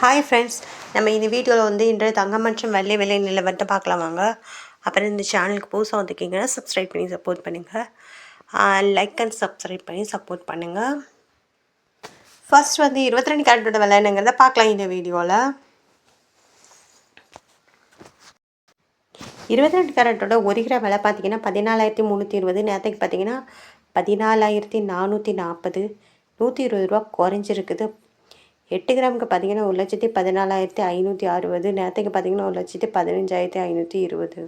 Hi friends நம்ம இந்த வீடியோவில் வந்து இன்று தங்கம் மற்றும் வெள்ளை விலை நிலவரத்தை பார்க்கலாம் வாங்க. அப்புறம் இந்த சேனலுக்கு புதுசாக வந்துருக்கீங்கன்னா சப்ஸ்கிரைப் பண்ணி சப்போர்ட் பண்ணுங்கள் லைக் அண்ட் சப்ஸ்கிரைப் பண்ணி சப்போர்ட் பண்ணுங்கள் ஃபர்ஸ்ட் வந்து இருபத்தி ரெண்டு கேரட்டோட விலை என்னங்கிறத பார்க்கலாம் இந்த வீடியோவில் இருபத்தி ரெண்டு கேரட்டோட ஒரு கிராம் விலை பார்த்தீங்கன்னா பதினாலாயிரத்தி முந்நூற்றி இருபது. நேரத்துக்கு பார்த்தீங்கன்னா பதினாலாயிரத்தி நானூற்றி நாற்பது. நூற்றி இருபது ரூபா குறைஞ்சிருக்குது. எட்டு கிராமுக்கு பார்த்தீங்கன்னா ஒரு லட்சத்தி பதினாலாயிரத்தி ஐநூற்றி அறுபது நேரத்துக்கு பார்த்தீங்கன்னா ஒரு லட்சத்தி பதினஞ்சாயிரத்தி ஐநூற்றி இருபது.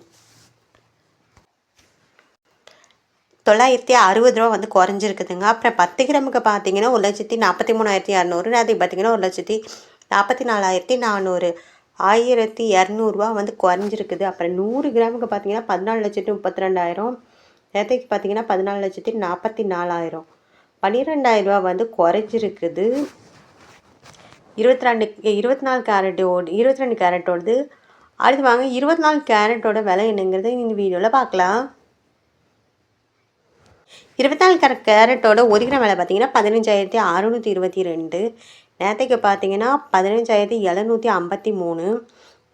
தொள்ளாயிரத்தி அறுபது ரூபா வந்து குறைஞ்சிருக்குதுங்க. அப்புறம் பத்து கிராமுக்கு பார்த்தீங்கன்னா ஒரு லட்சத்தி நாற்பத்தி மூணாயிரத்தி இரநூறு நேரத்துக்கு பார்த்தீங்கன்னா ஒரு லட்சத்தி நாற்பத்தி நாலாயிரத்தி நானூறு. ஆயிரத்தி இரநூறுவா வந்து குறைஞ்சிருக்குது. அப்புறம் நூறு கிராமுக்கு பார்த்தீங்கன்னா பதினாலு லட்சத்தி முப்பத்தி ரெண்டாயிரம் நேரத்துக்கு பார்த்தீங்கன்னா பதினாலு லட்சத்தி நாற்பத்தி நாலாயிரம். பன்னிரெண்டாயிரரூவா வந்து குறைஞ்சிருக்குது. இருபத்தி ரெண்டு இருபத்தி நாலு கேரட்டோட இருபத்தி ரெண்டு கேரட்டோடது அடுத்து வாங்க இருபத்தி நாலு கேரட்டோட விலை என்னங்கிறத இந்த வீடியோவில் பார்க்கலாம் இருபத்தி நாலு கேரட் கேரட்டோட ஒரு கிராம் விலை பார்த்தீங்கன்னா பதினஞ்சாயிரத்தி அறுநூற்றி இருபத்தி ரெண்டு நேரத்துக்கு பார்த்தீங்கன்னா பதினஞ்சாயிரத்தி எழுநூற்றி ஐம்பத்தி மூணு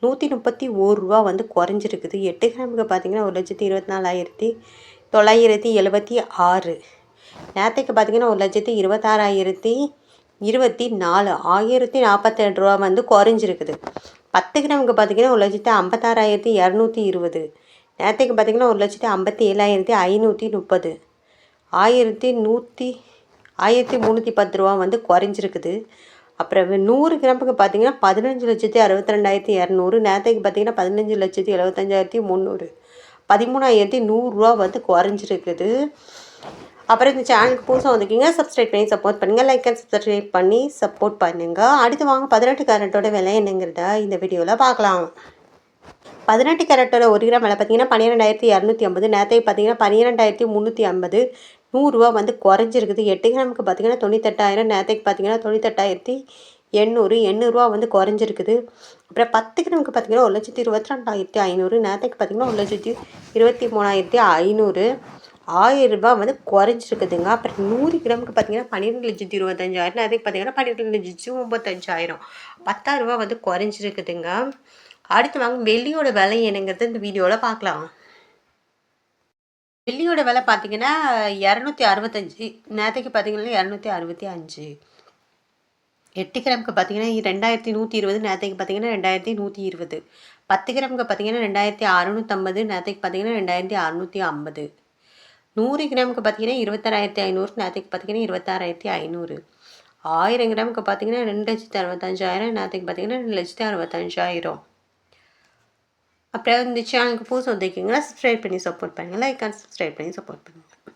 நூற்றி முப்பத்தி ஒரு ரூபா வந்து குறைஞ்சிருக்குது. எட்டு கிராமுக்கு பார்த்தீங்கன்னா ஒரு லட்சத்தி இருபத்தி நாலாயிரத்தி தொள்ளாயிரத்தி எழுபத்தி ஆறு. நேரத்துக்கு பார்த்தீங்கன்னா ஒரு லட்சத்தி இருபத்தாறாயிரத்தி இருபத்தி நாலு. ஆயிரத்தி நாற்பத்தெட்டு ரூபா வந்து குறைஞ்சிருக்குது. பத்து கிராமுக்கு பார்த்தீங்கன்னா ஒரு லட்சத்தி ஐம்பத்தாறாயிரத்தி இரநூத்தி இருபது. நேரத்துக்கு பார்த்தீங்கன்னா ஒரு லட்சத்தி ஐம்பத்தி ஏழாயிரத்தி ஐநூற்றி முப்பது. ஆயிரத்தி நூற்றி ஆயிரத்தி முந்நூற்றி பத்து ரூபா வந்து குறைஞ்சிருக்குது. அப்புறம் நூறு கிராமுக்கு பார்த்தீங்கன்னா பதினஞ்சு லட்சத்தி அறுபத்தி ரெண்டாயிரத்தி இரநூறு. நேரத்துக்கு பார்த்தீங்கன்னா பதினஞ்சு லட்சத்தி எழுபத்தஞ்சாயிரத்தி முந்நூறு பதிமூணாயிரத்தி நூறுரூவா வந்து குறைஞ்சிருக்குது. அப்புறம் இந்த சேனலுக்கு புதுசாக வந்திருக்கீங்க சப்ஸ்கிரைப் பண்ணி சப்போர்ட் பண்ணுங்கள் லைக் அண்ட் சப்ஸ்கிரைப் பண்ணி சப்போர்ட் பண்ணுங்கள் அடுத்து வாங்க பதினெட்டு கேரட்டோட விலை என்னங்கிறத இந்த வீடியோவில் பார்க்கலாம். பதினெட்டு கேரட்டோட ஒரு கிராம் விலை பார்த்தீங்கன்னா பன்னிரெண்டாயிரத்தி இரநூத்தி ஐம்பது. நேரத்தை பார்த்தீங்கன்னா பன்னிரெண்டாயிரத்தி முந்நூற்றி ஐம்பது. நூறுரூவா வந்து குறைஞ்சிருக்குது. எட்டு கிராமுக்கு பார்த்தீங்கன்னா தொண்ணூத்தெட்டாயிரம். நேரத்துக்கு பார்த்தீங்கன்னா தொண்ணூத்தெட்டாயிரத்தி எண்ணூறு. எண்ணூறுரூவா வந்து குறைஞ்சிருக்குது. அப்புறம் பத்து கிராமுக்கு பார்த்தீங்கன்னா ஒரு லட்சத்தி இருபத்தி ரெண்டாயிரத்தி ஐநூறு. நேரத்துக்கு பார்த்தீங்கன்னா ஒரு லட்சத்தி இருபத்தி மூணாயிரத்தி ஐநூறு. ஆயிரம் ரூபாய் வந்து குறைஞ்சிருக்குதுங்க அப்புறம் நூறு கிராமுக்கு பார்த்தீங்கன்னா பன்னிரெண்டு லட்சத்தி இருபத்தஞ்சாயிரம். அதுக்கு பார்த்தீங்கன்னா பன்னிரெண்டு லட்சத்தி ஒம்பத்தஞ்சாயிரம். பத்தாயிரம் ரூபா வந்து குறைஞ்சிருக்குதுங்க அடுத்து வாங்க வெள்ளியோட விலை என்னங்கிறது இந்த வீடியோவில் பார்க்கலாம். வெள்ளியோட விலை பார்த்தீங்கன்னா இரநூத்தி அறுபத்தஞ்சி. நேரத்துக்கு பார்த்தீங்கன்னா இரநூத்தி அறுபத்தி அஞ்சு. எட்டு கிராமுக்கு பார்த்தீங்கன்னா ரெண்டாயிரத்தி நூற்றி இருபது. நேரத்துக்கு பார்த்தீங்கன்னா ரெண்டாயிரத்தி நூற்றி இருபது. பத்து கிராமுக்கு பார்த்தீங்கன்னா ரெண்டாயிரத்தி அறுநூற்றம்பது நேரத்துக்கு பார்த்தீங்கன்னா ரெண்டாயிரத்தி அறுநூற்றி ஐம்பது. நூறு கிராமுக்கு பார்த்தீங்கன்னா இருபத்தாறாயிரத்தி ஐநூறு நாற்றுக்கு பார்த்தீங்கன்னா இருபத்தாறாயிரத்தி ஐநூறு. ஆயிரம் கிராமுக்கு பார்த்தீங்கன்னா ரெண்டு லட்சத்தி அறுபத்தஞ்சாயிரம் நாற்றுக்கு பார்த்தீங்கன்னா ரெண்டு லட்சத்தி அறுபத்தஞ்சாயிரம். அப்புறம் இந்த சேனலுக்கு புதுசு வந்துருக்கீங்கன்னா சப்ஸ்கிரைப் பண்ணி சப்போர்ட் பண்ணுங்கள் லைக் அண்ட் சப்ஸ்கிரைப் பண்ணி சப்போர்ட் பண்ணுங்கள்